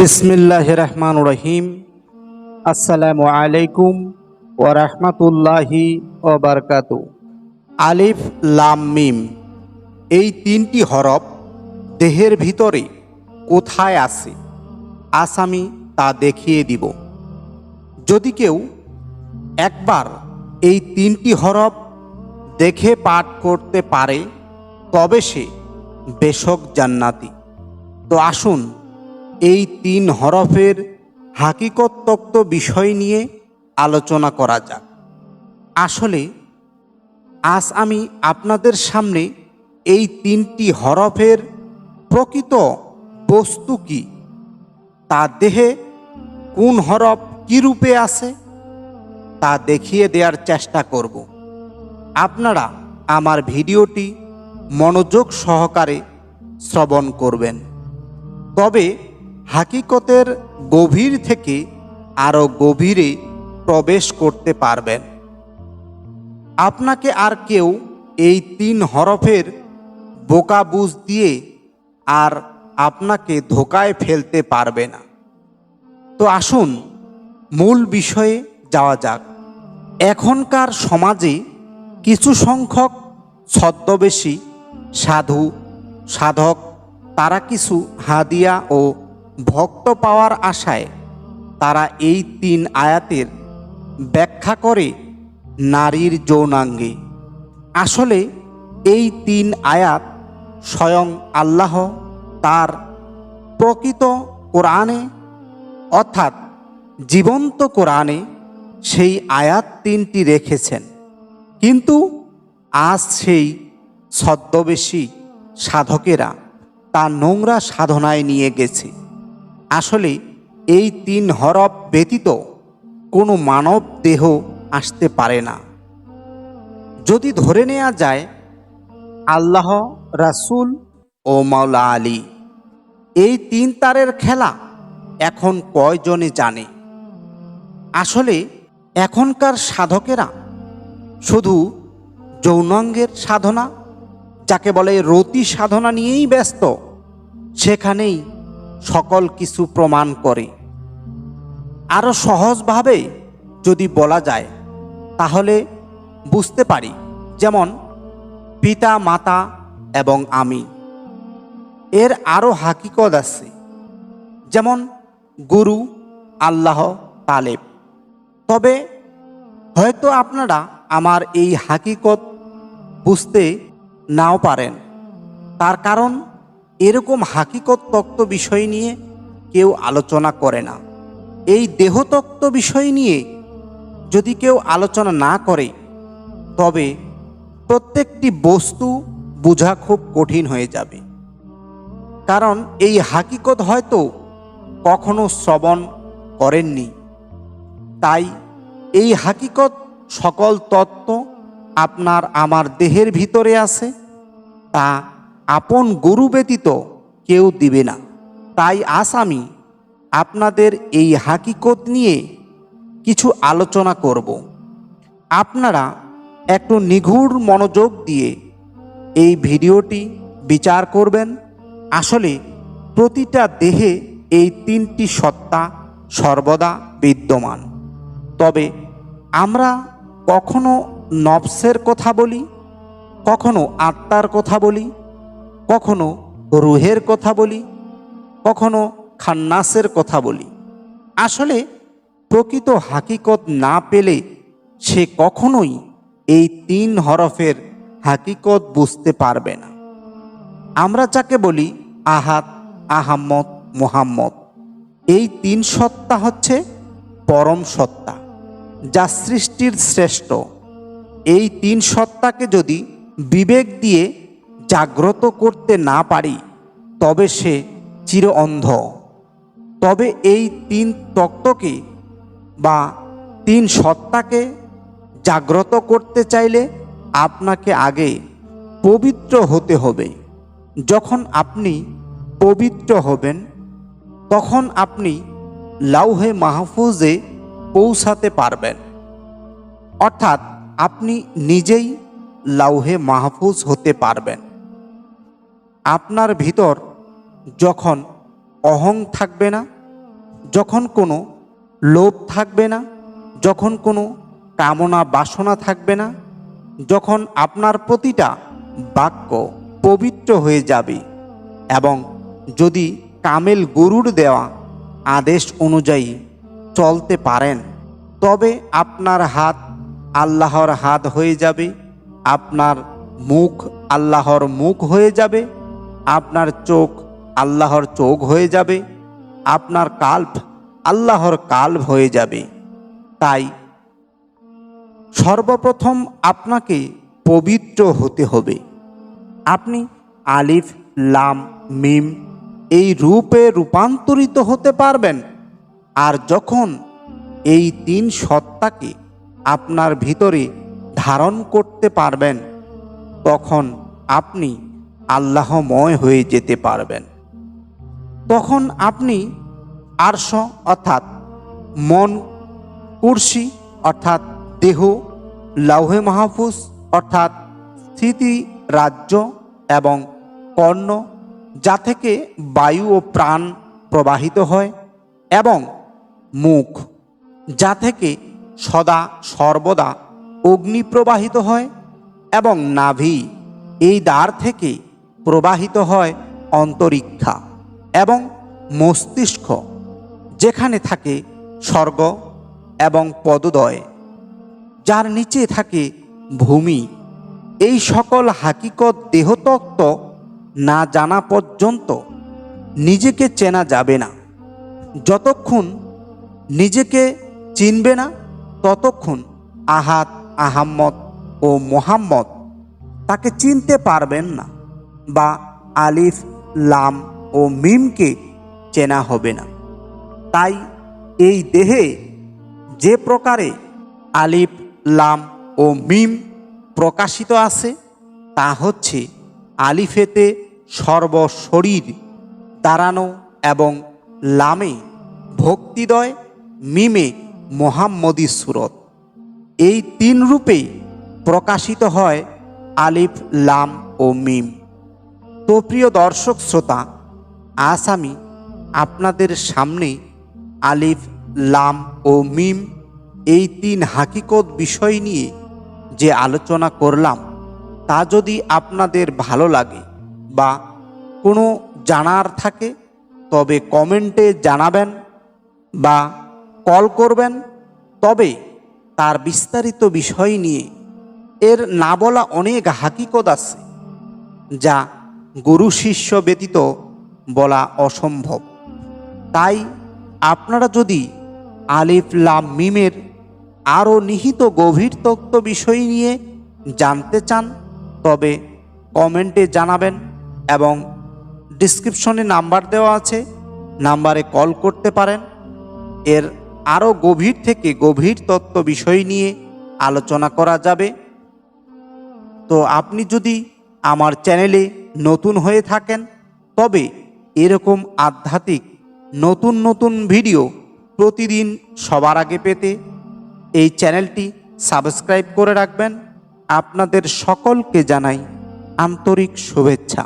বিসমিল্লাহ রহমান রহিম। আসসালামু আলাইকুম ও রহমতুল্লাহি ও বারকাত আলিফ, লাম, মিম। এই তিনটি হরফ দেহের ভিতরে কোথায় আছে, আজ আমি তা দেখিয়ে দিব। যদি কেউ একবার এই তিনটি হরফ দেখে পাঠ করতে পারে, তবে সে বেশক জান্নাতি। তো আসুন এই তিন হরফের হাকিকত বিষয় নিয়ে আলোচনা করা যাক। আসলে, আজ আমি আপনাদের সামনে এই তিনটি হরফের প্রকৃত বস্তু কি? তা দেহে কোন হরফ কী রূপে আছে? তা দেখিয়ে দেওয়ার চেষ্টা করব। আপনারা আমার ভিডিওটি মনোযোগ সহকারে শ্রবণ করবেন। তবে হাকিকতের গভীর থেকে আরও গভীরে প্রবেশ করতে পারবেন। আপনাকে আর কেউ এই তিন হরফের বোকা বুঝ দিয়ে আর আপনাকে ধোকায় ফেলতে পারবে না। তো আসুন, মূল বিষয়ে যাওয়া যাক। এখনকার সমাজে কিছু সংখ্যক ছদ্মবেশী, সাধু, সাধক, তারা কিছু হাদিয়া ও ভক্ত পাওয়ার আশায় তারা এই তিন আয়াতের ব্যাখ্যা করে নারীর যৌনাঙ্গে। আসলে এই তিন আয়াত স্বয়ং আল্লাহ তার প্রকৃত কোরআনে অর্থাৎ জীবন্ত কোরআনে সেই আয়াত তিনটি রেখেছেন। কিন্তু আজ সেই ছদ্মবেশী সাধকেরা তা নোংরা সাধনায় নিয়ে গেছে। আসলে এই তিন হরফ ব্যতীত কোনো মানব দেহ আসতে পারে না। যদি ধরে নেওয়া যায়, আল্লাহ, রাসূল ও মাওলা আলী এই তিন তারের খেলা এখন কয়জনে জানে? আসলে এখনকার সাধকেরা শুধু যৌনাঙ্গের সাধনা, যাকে বলে রতি সাধনা নিয়েই ব্যস্ত, সেখানেই সকল কিছু প্রমাণ করে। আরও সহজভাবে যদি বলা যায়, তাহলে বুঝতে পারি, যেমন পিতা, মাতা এবং আমি। এর আরও হাকিকত আছে, যেমন গুরু, আল্লাহ, তালেব। তবে হয়তো আপনারা আমার এই হাকিকত বুঝতে নাও পারেন। তার কারণ এরকম হাকিকত তত্ত্ব বিষয় নিয়ে কেউ আলোচনা করে না। এই দেহতত্ত্ব বিষয় নিয়ে যদি কেউ আলোচনা না করে, তবে প্রত্যেকটি বস্তু বোঝা খুব কঠিন হয়ে যাবে। কারণ এই হাকিকত হয়তো কখনো শ্রবণ করেননি। তাই এই হাকিকত সকল তত্ত্ব আপনার আমার দেহের ভিতরে আছে, তা আপন গরু ব্যতীত কেউ দিবে না। তাই আজ আমি আপনাদের এই হাকিকত নিয়ে কিছু আলোচনা করব। আপনারা একটু নিঘুড় মনোযোগ দিয়ে এই ভিডিওটি বিচার করবেন। আসলে প্রতিটা দেহে এই তিনটি সত্তা সর্বদা বিদ্যমান। তবে আমরা কখনো নবসের কথা বলি, কখনো আত্মার কথা বলি কখনো রুহের কথা বলি, কখনো খান্নাসের কথা বলি। আসলে প্রকৃত হাকিকত না পেলে সে কখনোই এই তিন হরফের হাকিকত বুঝতে পারবে না। আমরা যাকে বলি আহাত আহাম্মদ, মোহাম্মদ, এই তিন সত্তা হচ্ছে পরম সত্তা, যা সৃষ্টির শ্রেষ্ঠ। এই তিন সত্তাকে যদি বিবেক দিয়ে জাগ্রত করতে না পারি, তবে সে চির অন্ধ। তবে এই তিন তত্ত্বকে বা তিন সত্তাকে জাগ্রত করতে চাইলে আপনাকে আগে পবিত্র হতে হবে। যখন আপনি পবিত্র হবেন, তখন আপনি লাউহে মাহফুজে পৌঁছাতে পারবেন। অর্থাৎ আপনি নিজেই লাউহে মাহফুজ হতে পারবেন। আপনার ভিতর যখন অহং থাকবে না, যখন কোনো লোভ থাকবে না, যখন কোনো কামনা বাসনা থাকবে না, যখন আপনার প্রতিটা বাক্য পবিত্র হয়ে যাবে এবং যদি কামেল গরুর দেওয়া আদেশ অনুযায়ী চলতে পারেন, তবে আপনার হাত আল্লাহর হাত হয়ে যাবে, আপনার মুখ আল্লাহর মুখ হয়ে যাবে আপনার চোখ আল্লাহর চোখ হয়ে যাবে, আপনার কাল্প আল্লাহর কাল্প হয়ে যাবে। তাই সর্বপ্রথম আপনাকে পবিত্র হতে হবে। আপনি আলিফ, লাম, মিম এই রূপে রূপান্তরিত হতে পারবেন। আর যখন এই তিন সত্তাকে আপনার ভিতরে ধারণ করতে পারবেন, তখন আপনি আল্লাহময় হয়ে যেতে পারবেন। তখন আপনি আরশ অর্থাৎ মন, কুর্সি অর্থাৎ দেহ, লাউহে মাহফুজ অর্থাৎ স্থিতি রাজ্য এবং কর্ণ যা থেকে বায়ু ও প্রাণ প্রবাহিত হয় এবং মুখ যা থেকে সদা সর্বদা অগ্নি প্রবাহিত হয় এবং নাভি এই দ্বার থেকে প্রবাহিত হয় অন্তরিক্ষা এবং মস্তিষ্ক, যেখানে থাকে স্বর্গ এবং পদদয়, যার নিচে থাকে ভূমি। এই সকল হাকিকত দেহতত্ত্ব না জানা পর্যন্ত নিজেকে চেনা যাবে না। যতক্ষণ নিজেকে চিনবে না, ততক্ষণ আহাত আহাম্মদ ও মোহাম্মদ তাকে চিনতে পারবেন না। বা আলিফ, লাম ও মিমকে চেনা হবে না। তাই এই দেহে যে প্রকারে আলিফ, লাম ও মিম প্রকাশিত আছে, তা হচ্ছে আলিফেতে সর্বশরীর, দাঁড়ানো এবং লামে ভক্তিদয় মিমে মোহাম্মদী সুরত। এই তিন রূপে প্রকাশিত হয় আলিফ, লাম ও মিম। তো প্রিয় দর্শক শ্রোতা, আজ আমি আপনাদের সামনে আলিফ, লাম ও মিম এই তিন হাকিকত বিষয় নিয়ে যে আলোচনা করলাম, তা যদি আপনাদের ভালো লাগে বা কোনো জানার থাকে, তবে কমেন্টে জানাবেন বা কল করবেন। তবে তার বিস্তারিত বিষয় নিয়ে এর না বলা অনেক হাকিকত আছে, যা গুরু শিষ্য ব্যতীত বলা অসম্ভব। তাই আপনারা যদি আলিফ লাম মিমের আরও নিহিত গভীর তত্ত্ব বিষয় নিয়ে জানতে চান, তবে কমেন্টে জানাবেন এবং ডিসক্রিপশনে নাম্বার দেওয়া আছে, নাম্বারে কল করতে পারেন। এর আরও গভীর থেকে গভীর তত্ত্ব বিষয় নিয়ে আলোচনা করা যাবে। তো আপনি যদি আমার চ্যানেলে নতুন হয়ে থাকেন, তবে এরকম আধ্যাত্মিক নতুন নতুন ভিডিও প্রতিদিন সবার আগে পেতে এই চ্যানেলটি সাবস্ক্রাইব করে রাখবেন। আপনাদের সকলকে জানাই আন্তরিক শুভেচ্ছা।